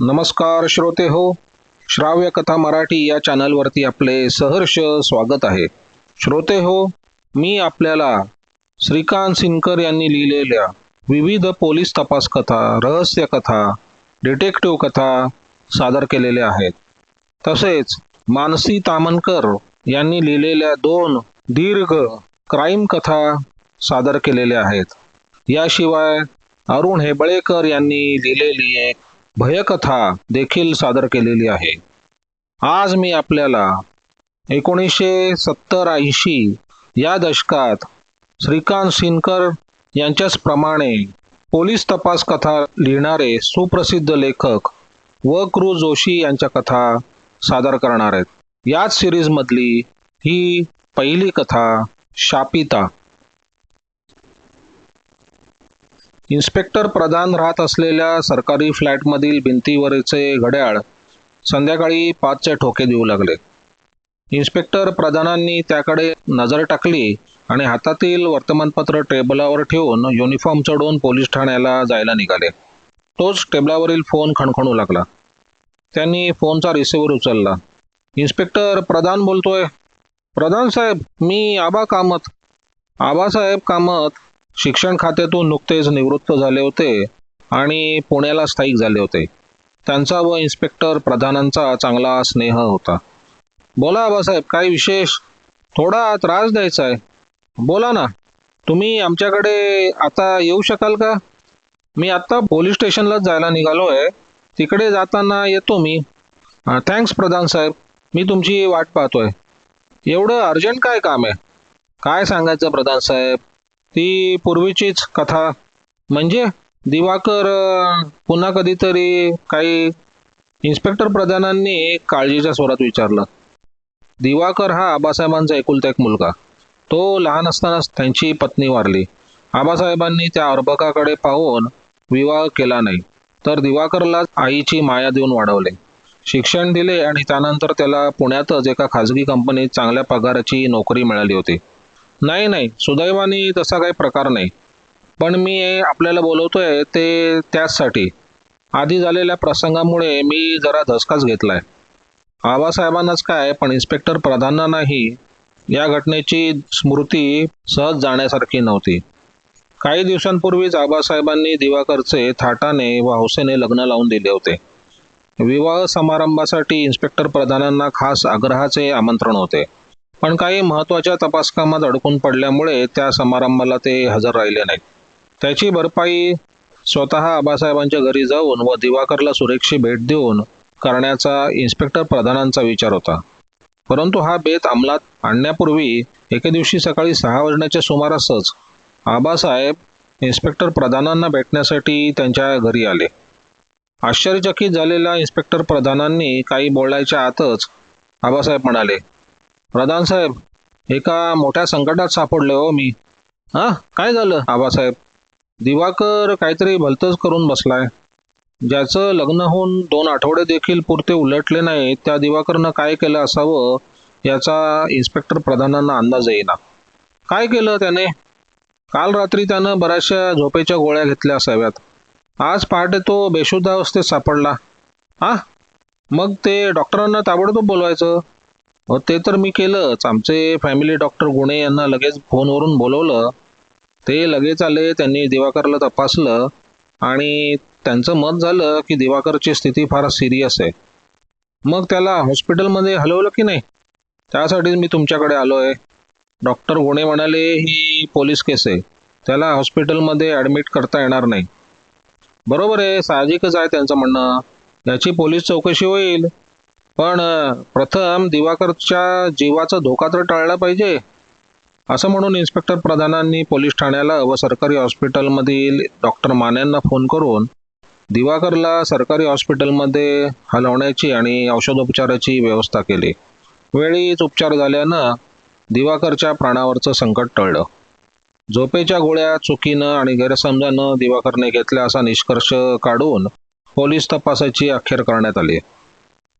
नमस्कार श्रोते हो श्राव्य कथा मराठी या चॅनलवरती आपले सहर्ष स्वागत आहे. श्रोते हो मी आपल्याला श्रीकांत सिनकर यांनी लिहिलेल्या विविध पोलीस तपास कथा रहस्य कथा डिटेक्टिव्ह कथा सादर केलेल्या आहेत. तसेच मानसी तामनकर यांनी लिहिलेल्या दोन दीर्घ क्राईम कथा सादर केलेल्या आहेत. याशिवाय अरुण हेबळेकर यांनी लिहिलेली एक भयकथा देखील सादर केलेली आहे. आज मी आपल्याला एकोणीसशे सत्तर ऐंशी या दशकात श्रीकांत सिनकर यांच्याच प्रमाणे पोलीस तपास कथा लिहिणारे सुप्रसिद्ध लेखक व क्रू जोशी यांच्या कथा सादर करणार आहेत. याच सिरीजमधली ही पहिली कथा शापिता. इन्स्पेक्टर प्रधान राहत असलेल्या सरकारी फ्लॅटमधील भिंतीवरचे घड्याळ संध्याकाळी पाचचे ठोके देऊ लागले. इन्स्पेक्टर प्रधानांनी त्याकडे नजर टाकली आणि हातातील वर्तमानपत्र टेबलावर ठेवून युनिफॉर्म चढवून पोलीस ठाण्याला जायला निघाले. तोच टेबलावरील फोन खणखणू लागला. त्यांनी फोनचा रिसिव्हर उचलला. इन्स्पेक्टर प्रधान बोलतोय. प्रधान साहेब मी आबा कामत. आबासाहेब कामत शिक्षण खात्यातून नुकतेच निवृत्त झाले होते आणि पुण्याला स्थायिक झाले होते. त्यांचा व इन्स्पेक्टर प्रधानांचा चांगला स्नेह होता. बोला आबासाहेब काय विशेष? थोडा त्रास द्यायचा आहे. बोला ना तुम्ही आमच्याकडे आता येऊ शकाल का? मी आत्ता पोलीस स्टेशनलाच जायला निघालो आहे तिकडे जाताना येतो मी. थँक्स प्रधान साहेब मी तुमची वाट पाहतोय. एवढं अर्जंट काय काम आहे? काय सांगायचं प्रधान साहेब? ती पूर्वीचीच कथा. म्हणजे दिवाकर पुन्हा कधीतरी काही इन्स्पेक्टर प्रधानांनी काळजीच्या स्वरात विचारलं. दिवाकर हा आबासाहेबांचा एकुलता एक मुलगा. तो लहान असतानाच त्यांची पत्नी वारली. आबासाहेबांनी त्या अर्भकाकडे पाहून विवाह केला नाही तर दिवाकरला आईची माया देऊन वाढवले. शिक्षण दिले आणि त्यानंतर त्याला पुण्यातच एका खाजगी कंपनीत चांगल्या पगाराची नोकरी मिळाली होती. नाही नाही. सुदैवाने तसा काही प्रकार नाही. पण मी आपल्याला बोलवतोय ते त्याचसाठी. आधी झालेल्या प्रसंगामुळे मी जरा धसकाच घेतलाय. आबासाहेबांनाच काय पण इन्स्पेक्टर प्रधानांनाही या घटनेची स्मृती सहज जाण्यासारखी नव्हती. काही दिवसांपूर्वीच आबासाहेबांनी दिवाकरचे थाटाने व हौसेने लग्न लावून दिले होते. विवाह समारंभासाठी इन्स्पेक्टर प्रधानांना खास आग्रहाचे आमंत्रण होते. पण काही महत्त्वाच्या तपासकामात अडकून पडल्यामुळे त्या समारंभाला ते हजर राहिले नाहीत. त्याची भरपाई स्वतः आबासाहेबांच्या घरी जाऊन व दिवाकरला सुरेखशी भेट देऊन करण्याचा इन्स्पेक्टर प्रधानांचा विचार होता. परंतु हा बेत अंमलात आणण्यापूर्वी एके दिवशी सकाळी सहा वाजण्याच्या सुमारासच आबासाहेब इन्स्पेक्टर प्रधानांना भेटण्यासाठी त्यांच्या घरी आले. आश्चर्यचकित झालेल्या इन्स्पेक्टर प्रधानांनी काही बोलायच्या आतच आबासाहेब म्हणाले प्रधान साहेब एका मोठ्या संकटात सापडले हो मी. हां काय झालं? आबासाहेब दिवाकर काहीतरी भलतंच करून बसलाय. ज्याचं लग्न होऊन दोन आठवडे देखील पुरते उलटले नाही त्या दिवाकरनं काय केलं असावं याचा इन्स्पेक्टर प्रधानांना अंदाज येईना. काय केलं त्याने? काल रात्री त्यानं बऱ्याचशा झोपेच्या गोळ्या घेतल्या असाव्यात. आज पहाटे तो बेशुद्ध अवस्थेत सापडला. हा? मग ते डॉक्टरांना ताबडतोब बोलवायचं? ते तर मी केलंच. आमचे फॅमिली डॉक्टर गुणे यांना लगेच फोनवरून बोलवलं. ते लगेच आले त्यांनी दिवाकरला तपासलं आणि त्यांचं मत झालं की दिवाकरची स्थिती फार सिरियस आहे. मग त्याला हॉस्पिटलमध्ये हलवलं की नाही? त्यासाठीच मी तुमच्याकडे आलो आहे डॉक्टर गुणे म्हणाले ही पोलीस केस आहे. त्याला हॉस्पिटलमध्ये ॲडमिट करता येणार नाही. बरोबर आहे साहजिकच आहे त्यांचं म्हणणं. याची पोलीस चौकशी होईल. पण प्रथम दिवाकरच्या जीवाचा धोका तर टाळला पाहिजे. असं म्हणून इन्स्पेक्टर प्रधानांनी पोलीस ठाण्याला व सरकारी हॉस्पिटलमधील डॉक्टर मान्यांना फोन करून दिवाकरला सरकारी हॉस्पिटलमध्ये हलवण्याची आणि औषधोपचाराची व्यवस्था केली. वेळीच उपचार झाल्यानं दिवाकरच्या प्राणावरचं संकट टळलं. झोपेच्या गोळ्या चुकीनं आणि गैरसमजानं दिवाकरने घेतल्या असा निष्कर्ष काढून पोलीस तपासाची अखेर करण्यात आली.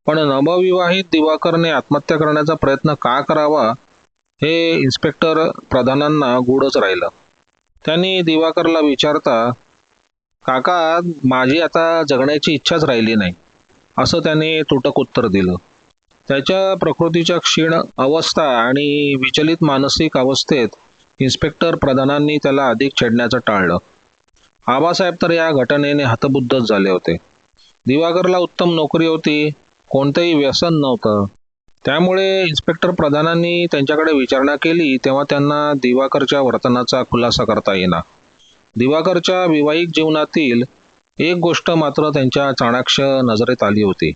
पण नवविवाहित दिवाकरने आत्महत्या करण्याचा प्रयत्न का करावा हे इन्स्पेक्टर प्रधानांना गूढच राहिलं. त्यांनी दिवाकरला विचारता काका माझी आता जगण्याची इच्छाच राहिली नाही. असं त्याने तुटक उत्तर दिलं. त्याच्या प्रकृतीच्या क्षीण अवस्था आणि विचलित मानसिक अवस्थेत इन्स्पेक्टर प्रधानांनी त्याला अधिक छेडण्याचं टाळलं. आबासाहेब तर या घटनेने हतबुद्धच झाले होते. दिवाकरला उत्तम नोकरी होती. कोणतंही व्यसन नव्हतं. त्यामुळे इन्स्पेक्टर प्रधानांनी त्यांच्याकडे विचारणा केली तेव्हा त्यांना दिवाकरच्या वर्तनाचा खुलासा करता येईना. दिवाकरच्या विवाहिक जीवनातील एक गोष्ट मात्र त्यांच्या चाणाक्ष नजरेत आली होती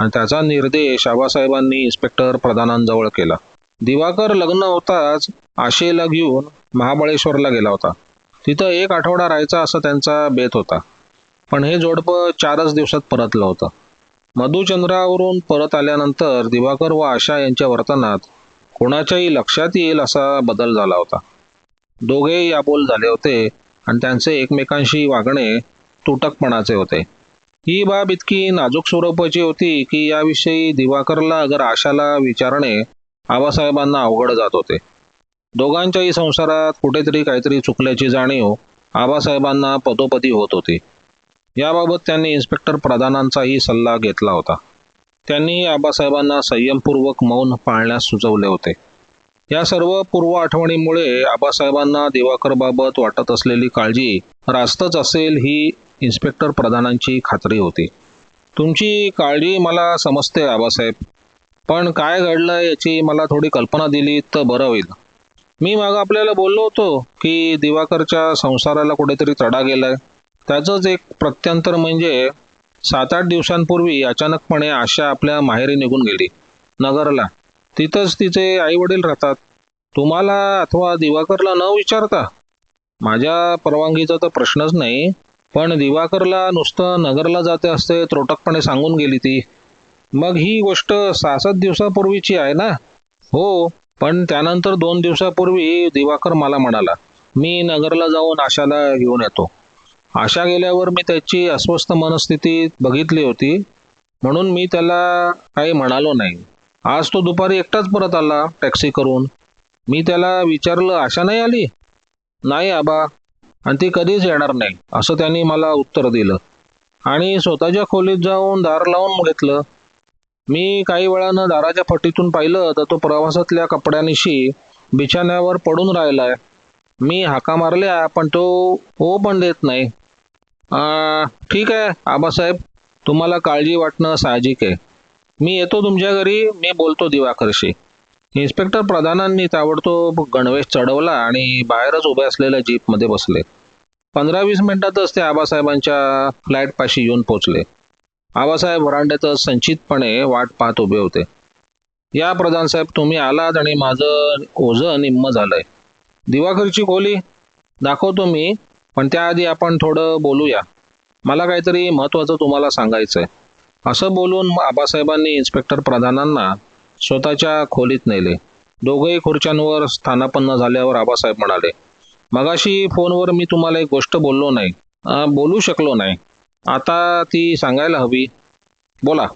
आणि त्याचा निर्देश आबासाहेबांनी इन्स्पेक्टर प्रधानांजवळ केला. दिवाकर लग्न होताच आशेला घेऊन महाबळेश्वरला गेला होता. तिथं एक आठवडा राहायचा असं त्यांचा बेत होता. पण हे जोडपं चारच दिवसात परतलं होतं. मधुचंद्रावरून परत आल्यानंतर दिवाकर व आशा यांच्या वर्तनात कोणाच्याही लक्षात येईल असा बदल झाला होता. दोघेही आबोल झाले होते आणि त्यांचे एकमेकांशी वागणे तुटकपणाचे होते. ही बाब इतकी नाजूक स्वरूपाची होती की याविषयी दिवाकरला अगर आशाला विचारणे आबासाहेबांना अवघड जात होते. दोघांच्याही संसारात कुठेतरी काहीतरी चुकल्याची जाणीव आबासाहेबांना पदोपदी होत होती. याबाबत त्यांनी इन्स्पेक्टर प्रधानांचाही सल्ला घेतला होता. त्यांनी आबासाहेबांना संयमपूर्वक मौन पाळण्यास सुचवले होते. या सर्व पूर्व आठवणीमुळे आबासाहेबांना दिवाकरबाबत वाटत असलेली काळजी रास्तच असेल ही इन्स्पेक्टर प्रधानांची खात्री होती. तुमची काळजी मला समजते आबासाहेब पण काय घडलं याची मला थोडी कल्पना दिली तर बरं होईल. मी मागं आपल्याला बोललो होतो की दिवाकरच्या संसाराला कुठेतरी तडा गेलाय. त्याचंच एक प्रत्यंतर म्हणजे सात आठ दिवसांपूर्वी अचानकपणे आशा आपल्या माहेरी निघून गेली. नगरला. तिथंच तिचे आई वडील राहतात. तुम्हाला अथवा दिवाकरला न विचारता? माझ्या परवानगीचा तर प्रश्नच नाही पण दिवाकरला नुसतं नगरला जाते असते त्रोटकपणे सांगून गेली ती. मग ही गोष्ट सहा सात दिवसापूर्वीची आहे ना? हो पण त्यानंतर दोन दिवसापूर्वी दिवाकर मला म्हणाला मी नगरला जाऊन आशाला घेऊन येतो. आशा गेल्यावर मी त्याची अस्वस्थ मनस्थिती बघितली होती. म्हणून मी त्याला काही म्हणालो नाही. आज तो दुपारी एकटाच परत आला टॅक्सी करून. मी त्याला विचारलं आशा नाही आली? नाही आबा. आणि ती कधीच येणार नाही असं त्यांनी मला उत्तर दिलं. आणि स्वतःच्या खोलीत जाऊन दार लावून घेतलं मी काही वेळानं दाराच्या फटीतून पाहिलं तर तो प्रवासातल्या कपड्यानिशी बिछाण्यावर पडून राहिलाय. मी हाका मारल्या पण तो हो पण देत नाही. ठीक आहे आबासाहेब. तुम्हाला काळजी वाटणं साहजिक आहे. मी येतो तुमच्या घरी मी बोलतो दिवाकरशी. इन्स्पेक्टर प्रधानांनी ताबडतोब गणवेश चढवला आणि बाहेरच उभे असलेल्या जीपमध्ये बसले. पंधरा वीस मिनिटातच ते आबासाहेबांच्या फ्लॅटपाशी येऊन पोचले आबासाहेब वरांड्यातच संचितपणे वाट पाहत उभे होते. या प्रधानसाहेब तुम्ही आलात आणि माझं ओझं निम्म झालंय. दिवाकरची खोली दाखवतो मी. पण त्याआधी आपण थोडं बोलूया. मला काहीतरी महत्त्वाचं तुम्हाला सांगायचं आहे असं बोलून आबासाहेबांनी इन्स्पेक्टर प्रधानांना स्वतःच्या खोलीत नेले. दोघेही खुर्च्यांवर स्थानापन्न झाल्यावर आबासाहेब म्हणाले मगाशी फोनवर मी तुम्हाला एक गोष्ट बोललो नाही. बोलू शकलो नाही. आता ती सांगायला हवी. बोला.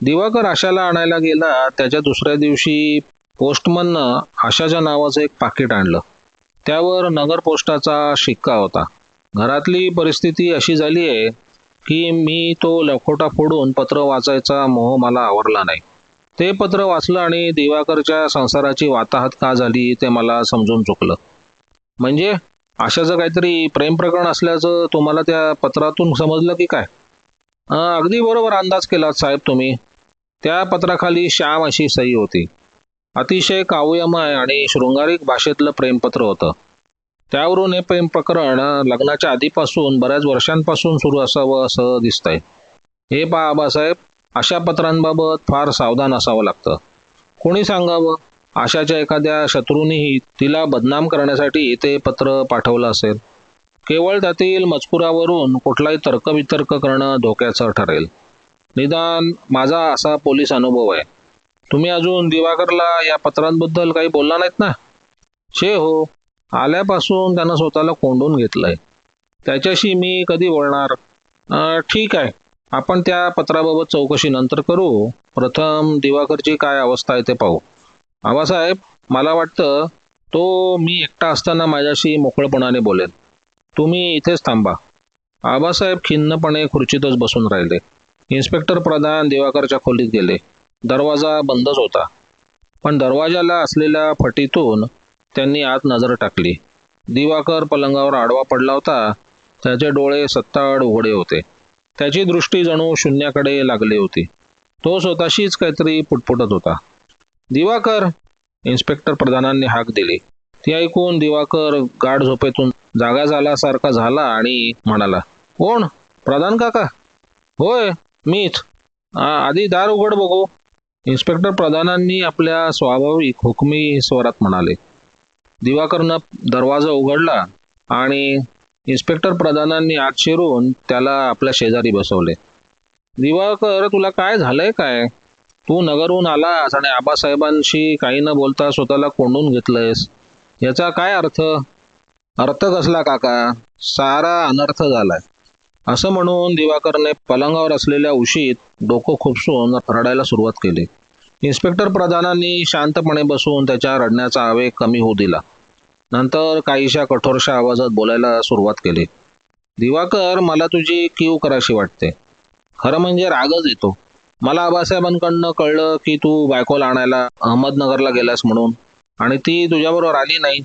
दिवाकर आशाला आणायला गेला त्याच्या दुसऱ्या दिवशी पोस्टमननं आशाच्या नावाचं एक पाकिट आणलं. त्यावर नगर पोस्टाचा शिक्का होता. घरातली परिस्थिती अशी झाली आहे की मी तो लखोटा फोडून पत्र वाचायचा मोह मला आवडला नाही. ते पत्र वाचलं आणि दिवाकरच्या संसाराची वाताहत का झाली ते मला समजून चुकलं. म्हणजे अशाचं काहीतरी प्रेम प्रकरण असल्याचं तुम्हाला त्या पत्रातून समजलं की काय? अगदी बरोबर अंदाज केलात साहेब तुम्ही. त्या पत्राखाली श्याम अशी सही होती. अतिशय काव्यमय आणि शृंगारिक भाषेतलं प्रेमपत्र होतं. त्यावरून हे प्रेम प्रकरण लग्नाच्या आधीपासून बऱ्याच वर्षांपासून सुरू असावं असं दिसतंय. हे पहा आबासाहेब अशा पत्रांबाबत फार सावधान असावं लागतं. कोणी सांगावं? आशाच्या एखाद्या शत्रूनीही तिला बदनाम करण्यासाठी ते पत्र पाठवलं असेल. केवळ त्यातील मजकुरावरून कुठलाही तर्कवितर्क करणं धोक्याचं ठरेल. निदान माझा असा पोलीस अनुभव आहे. तुम्ही अजून दिवाकरला या पत्रांबद्दल काही बोलला नाहीत ना? शे हो आल्यापासून त्यानं स्वतःला कोंडून घेतलंय. त्याच्याशी मी कधी बोलणार? ठीक आहे. आपण त्या पत्राबाबत चौकशी नंतर करू. प्रथम दिवाकरची काय अवस्था आहे ते पाहू. आबासाहेब मला वाटतं तो मी एकटा असताना माझ्याशी मोकळपणाने बोलेल. तुम्ही इथेच थांबा. आबासाहेब खिन्नपणे खुर्चीतच बसून राहिले. इन्स्पेक्टर प्रधान दिवाकरच्या खोलीत गेले. दरवाजा बंदच होता. पण दरवाजाला असलेल्या फटीतून त्यांनी आत नजर टाकली. दिवाकर पलंगावर आडवा पडला होता. त्याचे डोळे सत्ताड उघडे होते. त्याची दृष्टी जणू शून्याकडे लागली होती. तो स्वतःशीच काहीतरी पुटपुटत होता. दिवाकर इन्स्पेक्टर प्रधानांनी हाक दिली. ती ऐकून दिवाकर गाढ झोपेतून जागा झाल्यासारखा झाला आणि म्हणाला कोण? प्रधान काका? होय मीच. आधी दार उघड बघू. इन्स्पेक्टर प्रधानांनी आपल्या स्वाभाविक हुकमी स्वरात म्हणाले दिवाकरनं दरवाजा उघडला आणि इन्स्पेक्टर प्रधानांनी आत शिरून त्याला आपल्या शेजारी बसवले. दिवाकर तुला काय झालंय काय? तू नगरहून आलास आणि आबासाहेबांशी काही न बोलता स्वतःला कोंडून घेतलंयस. याचा काय अर्थ? अर्थ कसला काका? सारा अनर्थ झालाय. असं म्हणून दिवाकरने पलंगावर असलेल्या उशीत डोकं खुपसून रडायला सुरुवात केली. इन्स्पेक्टर प्रधानांनी शांतपणे बसून त्याच्या रडण्याचा आवेग कमी होऊ दिला. नंतर काहीशा कठोरशा आवाजात बोलायला सुरुवात केली. दिवाकर मला तुझी कीव कराशी वाटते. खरं म्हणजे रागच येतो. मला आबासाहेबांकडनं कळलं की तू बायकोला आणायला अहमदनगरला गेलास म्हणून आणि ती तुझ्याबरोबर आली नाही.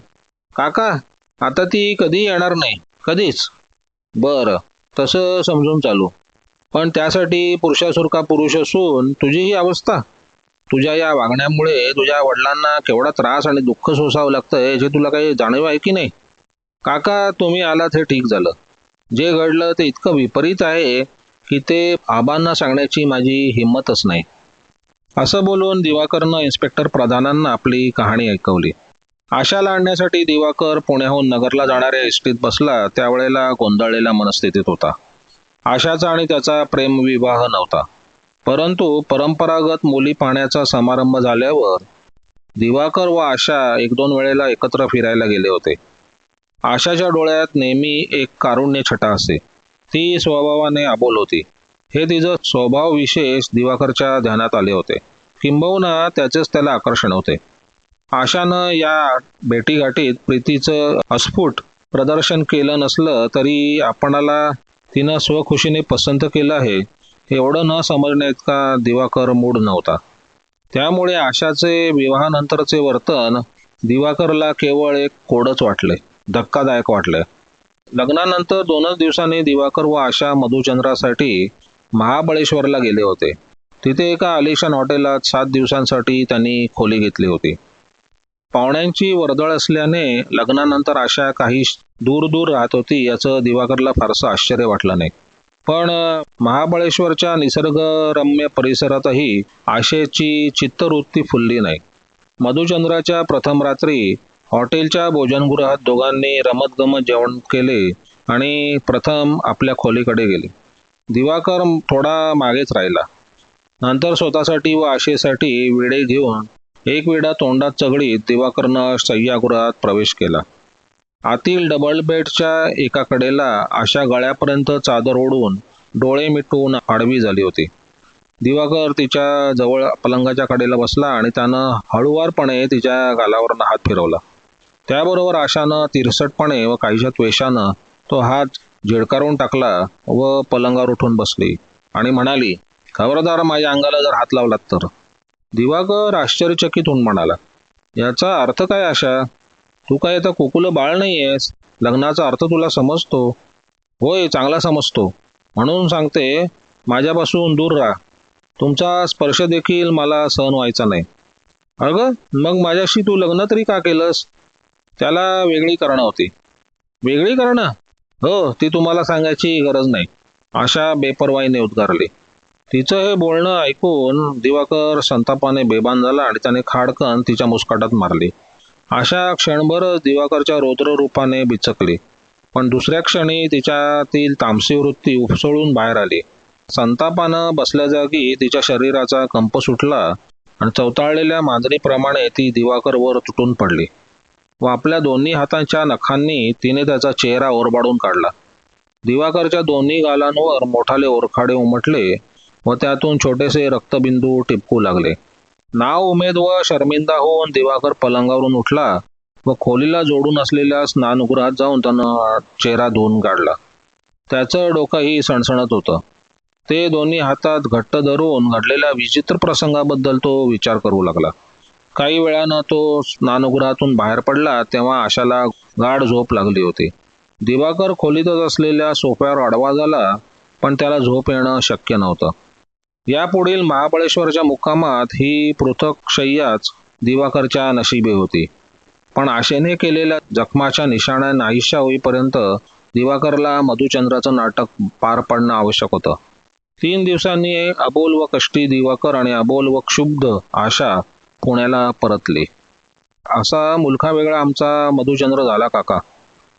काका आता ती कधी येणार नाही. कधीच. बरं. तसं समजून चालू. पण त्यासाठी पुरुषासुरका पुरुष असून तुझी ही अवस्था. तुझ्या या वागण्यामुळे तुझ्या वडिलांना केवढा त्रास आणि दुःख सोसावं लागतंय याची तुला काही जाणीव आहे की नाही? काका तुम्ही आलात हे ठीक झालं. जे घडलं ते इतकं विपरीत आहे की ते आबांना सांगण्याची माझी हिंमतच नाही. असं बोलून दिवाकरनं इन्स्पेक्टर प्रधानांना आपली कहाणी ऐकवली. आशाला आणण्यासाठी दिवाकर पुण्याहून नगरला जाणाऱ्या एसटीत बसला त्यावेळेला गोंधळलेल्या मनस्थितीत होता. आशाचा आणि त्याचा प्रेमविवाह नव्हता. परंतु परंपरागत मुली पाहण्याचा समारंभ झाल्यावर दिवाकर व आशा एक दोन वेळेला एकत्र फिरायला गेले होते. आशाच्या डोळ्यात नेहमी एक कारुण्य छटा असे. ती स्वभावाने अबोल होती. हे तिचं स्वभाव विशेष दिवाकरच्या ध्यानात आले होते. किंबहुना त्याचेच त्याला आकर्षण होते. आशानं या भेटीगाठीत प्रीतीचं अस्फुट प्रदर्शन केलं नसलं तरी आपणाला तिनं स्वखुशीने पसंत केलं आहे. एवढं न समजण्या इतका दिवाकर मूड नव्हता. त्यामुळे आशाचे विवाहानंतरचे वर्तन दिवाकरला केवळ एक कोडच वाटले धक्कादायक वाटले लग्नानंतर दोनच दिवसांनी दिवाकर व आशा मधुचंद्रासाठी महाबळेश्वरला गेले होते. तिथे एका आलिशान हॉटेलात सात दिवसांसाठी त्यांनी खोली घेतली होती. पाहुण्यांची वर्दळ असल्याने लग्नानंतर आशा काही दूर दूर राहत होती याचं दिवाकरला फारसं आश्चर्य वाटलं नाही. पण महाबळेश्वरच्या निसर्गरम्य परिसरातही आशेची चित्तवृत्ती फुलली नाही. मधुचंद्राच्या प्रथम रात्री हॉटेलच्या भोजनगृहात दोघांनी रमतगमत जेवण केले आणि प्रथम आपल्या खोलीकडे गेले. दिवाकर थोडा मागेच राहिला. नंतर स्वतःसाठी व आशेसाठी विडे घेऊन एक वेळा तोंडात चघळीत दिवाकरनं शय्यागृहात प्रवेश केला. आतील डबल बेडच्या एका कडेला आशा गळ्यापर्यंत चादर ओढून डोळे मिटून आडवी झाली होती. दिवाकर तिच्या जवळ पलंगाच्या कडेला बसला आणि त्यानं हळुवारपणे तिच्या गालावरनं हात फिरवला. त्याबरोबर आशानं तिरसटपणे व काहीशा त्वेषानं तो हात झिडकारून टाकला व पलंगावर उठून बसली आणि म्हणाली खबरदार माझ्या अंगाला जर हात लावलात तर. दिवाकर आश्चर्यचकित होऊन म्हणाला याचा अर्थ काय आशा? तू काय आता कोकुल बाळ नाही आहेस लग्नाचा अर्थ तुला समजतो? होय चांगला समजतो. म्हणून सांगते माझ्यापासून दूर राहा. तुमचा स्पर्श देखील मला सहन व्हायचा नाही. अगं मग माझ्याशी तू लग्न तरी का केलंस? त्याला वेगळी कारणं होती. वेगळी कारणं? हो ती तुम्हाला सांगायची गरज नाही. अशा बेपरवाईने उद्गारली. तिचं हे बोलणं ऐकून दिवाकर संतापाने बेभान झाला आणि त्याने खाडकन तिच्या मुस्काटात मारली. अशा क्षणभर दिवाकरच्या रौद्र रूपाने बिचकली. पण दुसऱ्या क्षणी तिच्यातील तामसी वृत्ती उपसळून बाहेर आली. संतापानं बसल्या जागी तिच्या शरीराचा कंप सुटला आणि चवताळलेल्या मांजरीप्रमाणे ती दिवाकरवर तुटून पडली. व आपल्या दोन्ही हातांच्या नखांनी तिने त्याचा चेहरा ओरबाडून काढला. दिवाकरच्या दोन्ही गालांवर मोठाले ओरखाडे उमटले व त्यातून छोटेसे रक्तबिंदू टिपकू लागले. नाव उमेद व शर्मिंदा होऊन दिवाकर पलंगावरून उठला व खोलीला जोडून असलेल्या स्नानगृहात जाऊन त्यानं चेहरा धुवून काढला. त्याचं डोकंही सणसणत होतं. ते दोन्ही हातात घट्ट धरून घडलेल्या विचित्र प्रसंगाबद्दल तो विचार करू लागला. काही वेळानं तो स्नानगृहातून बाहेर पडला तेव्हा आशाला गाढ झोप लागली होती. दिवाकर खोलीतच असलेल्या सोफ्यावर अडवा झाला पण त्याला झोप येणं शक्य नव्हतं. यापुढील महाबळेश्वरच्या मुक्कामात ही पृथक शय्याच दिवाकरच्या नशिबी होती. पण आशेने केलेल्या जखमाच्या निशाणा नाहीशा होईपर्यंत दिवाकरला मधुचंद्राचं नाटक पार पडणं आवश्यक होतं. तीन दिवसांनी अबोल व कष्टी दिवाकर आणि अबोल व क्षुब्ध आशा पुण्याला परतली. असा मुलखा वेगळा आमचा मधुचंद्र झाला काका.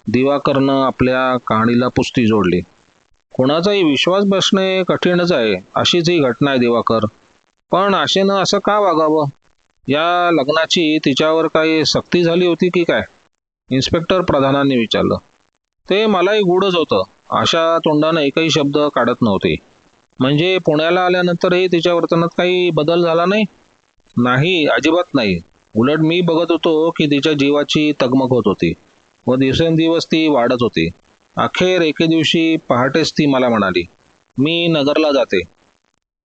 दिवाकरनं आपल्या कहाणीला पुस्ती जोडली. कोणाचाही विश्वास बसणे कठीणच आहे अशीच ही घटना आहे दिवाकर. पण आशेनं असं का वागावं? या लग्नाची तिच्यावर काही सक्ती झाली होती की काय? इन्स्पेक्टर प्रधानांनी विचारलं. ते मलाही गूढच होतं. आशा तोंडानं एकही शब्द काढत नव्हते. म्हणजे पुण्याला आल्यानंतरही तिच्या वर्तनात काही बदल झाला नाही? नाही अजिबात नाही. उलट मी बघत होतो की तिच्या जीवाची तगमग होत होती व दिवसेंदिवस ती वाढत होती. अखेर एके दिवशी पहाटेच ती मला म्हणाली मी नगरला जाते.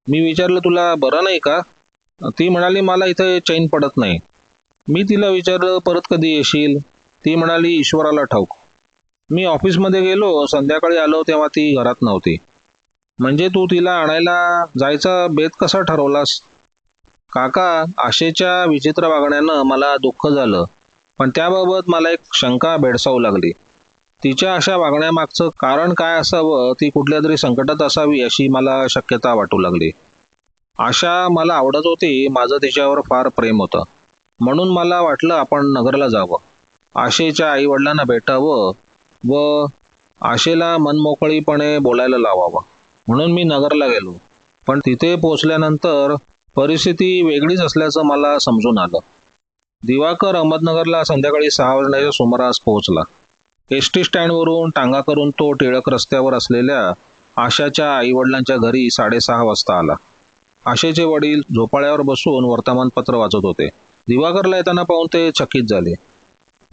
मी विचारलं तुला बरं नाही का? ती म्हणाली मला इथे चैन पडत नाही. मी तिला विचारलं परत कधी येशील? ती म्हणाली ईश्वराला ठाऊक. मी ऑफिसमध्ये गेलो संध्याकाळी आलो तेव्हा ती घरात नव्हती. म्हणजे तू तिला आणायला जायचा बेत कसा ठरवलास? काका आशेच्या विचित्र वागण्यानं मला दुःख झालं पण त्याबाबत मला एक शंका भेडसावू लागली. तिच्या अशा वागण्यामागचं कारण काय असावं ती कुठल्या तरी संकटात असावी अशी मला शक्यता वाटू लागली. आशा मला आवडत होती माझं तिच्यावर फार प्रेम होतं. म्हणून मला वाटलं आपण नगरला जावं. आशेच्या आईवडिलांना भेटावं व आशेला मनमोकळीपणे बोलायला लावावं. म्हणून मी नगरला गेलो. पण तिथे पोचल्यानंतर परिस्थिती वेगळीच असल्याचं मला समजून आलं. दिवाकर अहमदनगरला संध्याकाळी सहा वाजण्याच्या सुमारास पोहोचला. एस टी स्टँडवरून टांगा करून तो टिळक रस्त्यावर असलेल्या आशाच्या आईवडिलांच्या घरी साडेसहा वाजता आला. आशेचे वडील झोपाळ्यावर बसून वर्तमानपत्र वाचत होते. दिवाकरला येताना पाहून ते चकित झाले.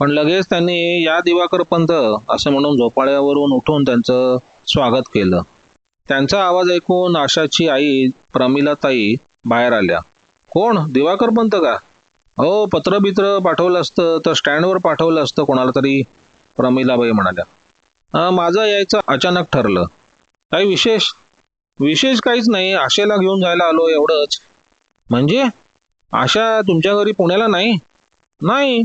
पण लगेच त्यांनी या दिवाकर पंत असं म्हणून झोपाळ्यावरून उठून त्यांचं स्वागत केलं. त्यांचा आवाज ऐकून आशाची आई प्रमिलाताई बाहेर आल्या. कोण? दिवाकर पंत का? हो पत्र बित्र पाठवलं असतं तर स्टँडवर पाठवलं असतं कोणाला तरी. प्रमिलाबाई म्हणाल्या. माझं यायचं अचानक ठरलं. काही विशेष विशेष काहीच नाही. आशेला घेऊन जायला आलो एवढंच. म्हणजे? आशा तुमच्या घरी पुण्याला नाही? नाही.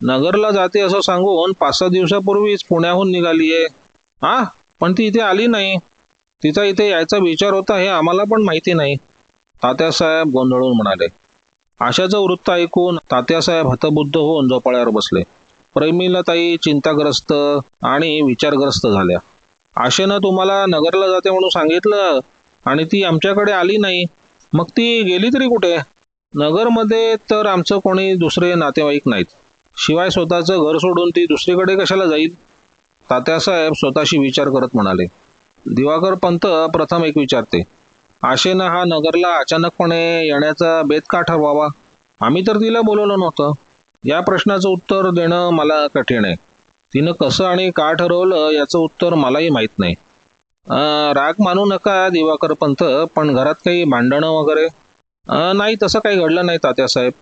नगरला जाते असं सांगून पाच सहा दिवसापूर्वीच पुण्याहून निघाली आहे हा पण ती इथे आली नाही. तिचा इथे यायचा विचार होता हे आम्हाला पण माहिती नाही. तात्यासाहेब गोंधळून म्हणाले. आशाचं वृत्त ऐकून तात्यासाहेब हतबुद्ध होऊन झोपाळ्यावर बसले. प्रेमीलाताई चिंताग्रस्त आणि विचारग्रस्त झाल्या. आशेनं तुम्हाला नगरला जाते म्हणून सांगितलं आणि ती आमच्याकडे आली नाही. मग ती गेली तरी कुठे? नगरमध्ये तर आमचं कोणी दुसरे नातेवाईक नाहीत. शिवाय स्वतःचं घर सोडून ती दुसरीकडे कशाला जाईल? तात्यासाहेब स्वतःशी विचार करत म्हणाले. दिवाकर पंत प्रथम एक विचारते. आशेनं हा नगरला अचानकपणे येण्याचा बेत का ठरवावा? आम्ही तर तिला बोलवलं नव्हतं. या प्रश्नाचं उत्तर देणं मला कठीण आहे. तिनं कसं आणि का ठरवलं याचं उत्तर मलाही माहीत नाही. राग मानू नका दिवाकर पंत पण घरात काही भांडणं वगैरे? नाही तसं काही घडलं नाही तात्यासाहेब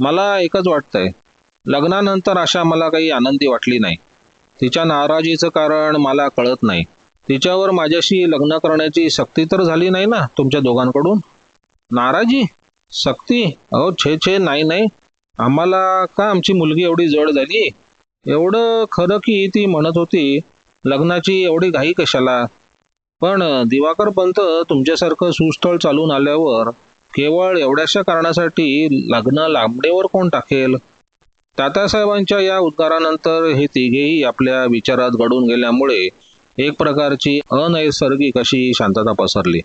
मला एकच वाटतंय. लग्नानंतर आशा मला काही आनंदी वाटली नाही. तिच्या नाराजीचं कारण मला कळत नाही. तिच्यावर माझ्याशी लग्न करण्याची सक्ती तर झाली नाही ना तुमच्या दोघांकडून? नाराजी? सक्ती? अहो छे छे नाही नाही. आम्हाला का आमची मुलगी एवढी जड झाली? एवढं खरं की ती म्हणत होती लग्नाची एवढी घाई कशाला? पण दिवाकर पंत तुमच्यासारखं सुस्थळ चालून आल्यावर केवळ एवढ्याशा कारणासाठी लग्न लांबणीवर कोण टाकेल? तात्यासाहेबांच्या या उद्गारानंतर हे तिघेही आपल्या विचारात घडून गेल्यामुळे एक प्रकारची अनैसर्गिक अशी शांतता पसरली.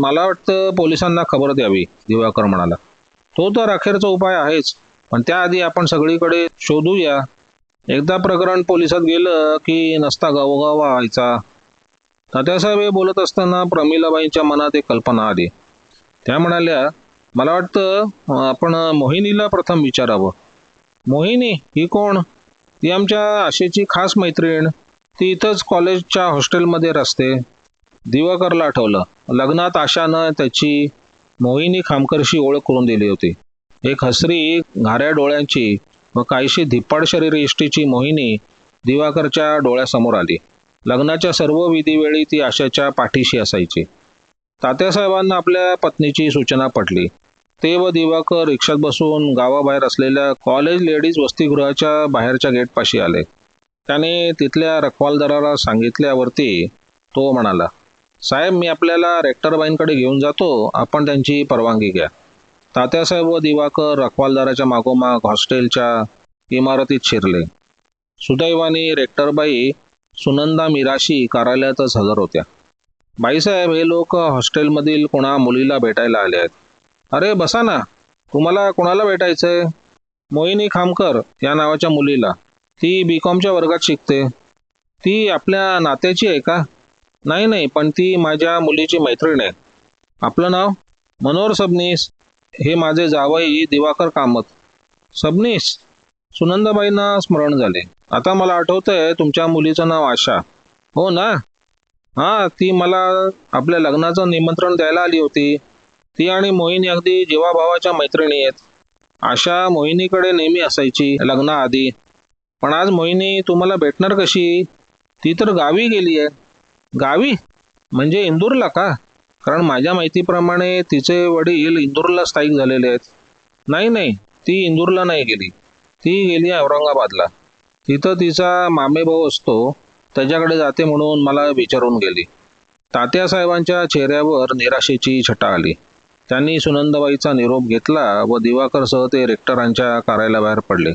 मला वाटतं पोलिसांना खबर द्यावी दिवाकर म्हणाला. तो तर अखेरचा उपाय आहेच. पण त्याआधी आपण सगळीकडे शोधूया. एकदा प्रकरण पोलिसात गेलं की नसता गावोगावा व्हायचा तात्यासाहेब हे बोलत असताना प्रमिलाबाईंच्या मनात एक कल्पना आली. त्या म्हणाल्या मला वाटतं आपण मोहिनीला प्रथम विचारावं. मोहिनी ही कोण? ती आमच्या आशेची खास मैत्रीण. ती इथंच कॉलेजच्या हॉस्टेलमध्ये असते दिवाकरला आठवलं. लग्नात आशानं त्याची मोहिनी खामकरशी ओळख करून दिली होती. एक हसरी घाऱ्या डोळ्यांची व काहीशी धिप्पाड शरीर इष्टीची मोहिनी दिवाकरच्या डोळ्यासमोर आली. लग्नाच्या सर्व विधीवेळी ती आशाच्या पाठीशी असायची. तात्यासाहेबांना आपल्या पत्नीची सूचना पटली. ते व दिवाकर रिक्षात बसून गावाबाहेर असलेल्या कॉलेज लेडीज वसतिगृहाच्या बाहेरच्या गेटपाशी आले. त्याने तिथल्या रखवालदाराला सांगितल्यावरती तो म्हणाला साहेब मी आपल्याला रेक्टरबाईंकडे घेऊन जातो. आपण त्यांची परवानगी घ्या. तात्यासाहेब व दिवाकर रखवालदाराच्या मागोमाग हॉस्टेलच्या इमारतीत शिरले. सुदैवाने रेक्टरबाई सुनंदा मिराशी कार्यालयातच हजर होत्या. बाईसाहेब हे लोक हॉस्टेलमधील कोणा मुलीला भेटायला आले आहेत. अरे बसा ना. तुम्हाला कोणाला भेटायचंय? मोहिनी खामकर या नावाच्या मुलीला. ती बी कॉमच्या वर्गात शिकते. ती आपल्या नात्याची आहे का? नाही नाही पण ती माझ्या मुलीची मैत्रीण आहे. आपलं नाव? मनोहर सबनीस. हे माझे जावई दिवाकर कामत. सबनीस सुनंदाबाईंना स्मरण झाले. आता मला आठवतंय तुमच्या मुलीचं नाव आशा. हो ना? हां ती मला आपल्या लग्नाचं निमंत्रण द्यायला आली होती. ती आणि मोहिनी अगदी जीवाभावाच्या मैत्रिणी आहेत. आशा मोहिनीकडे नेहमी असायची लग्नाआधी. पण आज मोहिनी तुम्हाला भेटणार कशी? ती तर गावी गेली आहे गावी? म्हणजे इंदूरला का? कारण माझ्या माहितीप्रमाणे तिचे वडील इंदूरला स्थायिक झालेले आहेत. नाही नाही. ती इंदूरला नाही गेली. ती गेली औरंगाबादला. तिथं तिचा मामेभाऊ असतो. त्याच्याकडे जाते म्हणून मला विचारून गेली. तात्यासाहेबांच्या चेहऱ्यावर निराशेची छटा आली. त्यांनी सुनंदबाईचा निरोप घेतला व दिवाकरसह ते रेक्टरांच्या कार्यालयाबाहेर पडले.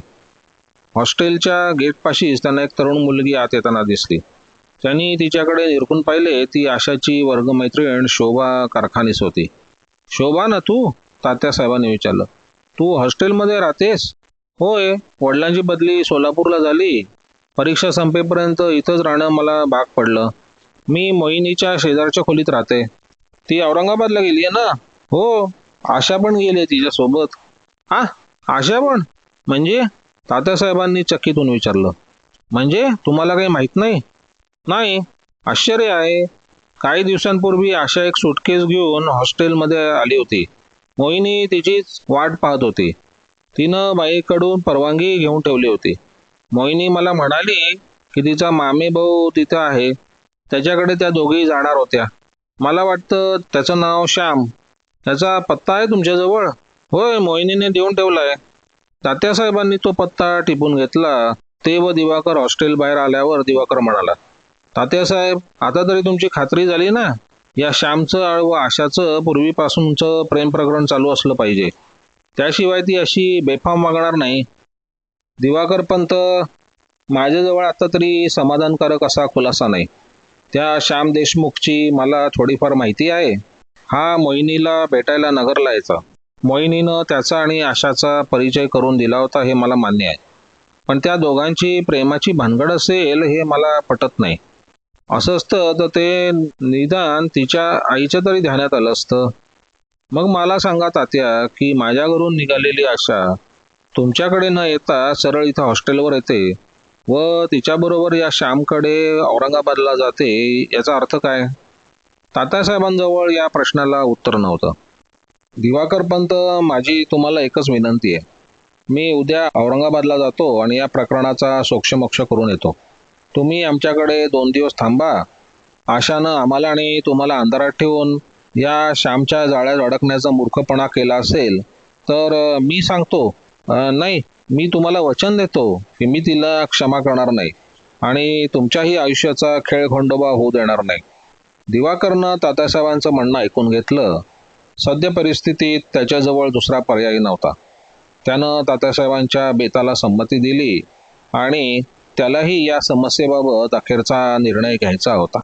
हॉस्टेलच्या गेटपाशीच त्यांना एक तरुण मुलगी आत येताना दिसली. त्यांनी तिच्याकडे निरखून पाहिले ती आशाची वर्गमैत्रीण शोभा कारखानीस होती. शोभा ना तू? तात्यासाहेबांनी विचारलं. तू हॉस्टेलमध्ये राहतेस? होय वडिलांची बदली सोलापूरला झाली. परीक्षा संपेपर्यंत इथंच राहणं मला भाग पडलं. मी मोहिनीच्या शेजारच्या खोलीत राहते. ती औरंगाबादला गेली आहे ना? हो आशा पण गेली आहे तिच्यासोबत. हा आशा पण? म्हणजे? तात्यासाहेबांनी चक्कीतून विचारलं. म्हणजे तुम्हाला काही माहीत नाही? नाही आश्चर्य आहे. काही दिवसांपूर्वी आशा एक सुटकेस घेऊन हॉस्टेलमध्ये आली होती. मोहिनी तिचीच वाट पाहत होती. तिनं बाईकडून परवानगी घेऊन ठेवली होती. मोहिनी मला म्हणाली की तिचा मामे भाऊ तिथं आहे. त्याच्याकडे त्या दोघी जाणार होत्या. मला वाटतं त्याचं नाव श्याम. त्याचा पत्ता आहे तुमच्याजवळ? होय मोहिनीने देऊन ठेवलाय. तात्यासाहेबांनी तो पत्ता टिपून घेतला. ते व दिवाकर हॉस्टेल बाहेर आल्यावर दिवाकर म्हणाला तात्यासाहेब आता तरी तुमची खात्री झाली ना? या श्यामचं व आशाचं पूर्वीपासूनचं प्रेम प्रकरण चालू असलं पाहिजे. त्याशिवाय ती अशी बेफाम वागणार नाही. दिवाकर पंत माझ्याजवळ आता तरी समाधानकारक असा खुलासा नाही. त्या श्याम देशमुखची मला थोडीफार माहिती आहे. हा मोहिनीला भेटायला नगरला यायचा. मोहिनीनं त्याचा आणि आशाचा परिचय करून दिला होता हे मला मान्य आहे. पण त्या दोघांची प्रेमाची भानगड असेल हे मला पटत नाही. असं असतं तर ते निदान तिच्या आईच्या तरी ध्यानात आलं असतं. मग मला सांगा तात्या की माझ्या घरून निघालेली आशा तुमच्याकडे न येता सरळ इथं हॉस्टेलवर येते व तिच्याबरोबर या श्यामकडे औरंगाबादला जाते याचा अर्थ काय? तात्यासाहेबांजवळ या प्रश्नाला उत्तर नव्हतं. दिवाकर पंत माझी तुम्हाला एकच विनंती आहे. मी उद्या औरंगाबादला जातो आणि या प्रकरणाचा सोक्षमोक्ष करून येतो. तुम्ही आमच्याकडे दोन दिवस थांबा. आशानं आम्हाला आणि तुम्हाला अंधारात ठेवून या श्यामच्या जाळ्यात अडकण्याचा मूर्खपणा केला असेल तर मी सांगतो नाही मी तुम्हाला वचन देतो की मी तिला क्षमा करणार नाही आणि तुमच्याही आयुष्याचा खेळ खंडोबा होऊ देणार नाही. दिवाकरनं तात्यासाहेबांचं म्हणणं ऐकून घेतलं. सद्य परिस्थितीत त्याच्याजवळ दुसरा पर्याय नव्हता. त्यानं तात्यासाहेबांच्या बेताला संमती दिली आणि त्यालाही या समस्येबाबत अखेरचा निर्णय घ्यायचा होता.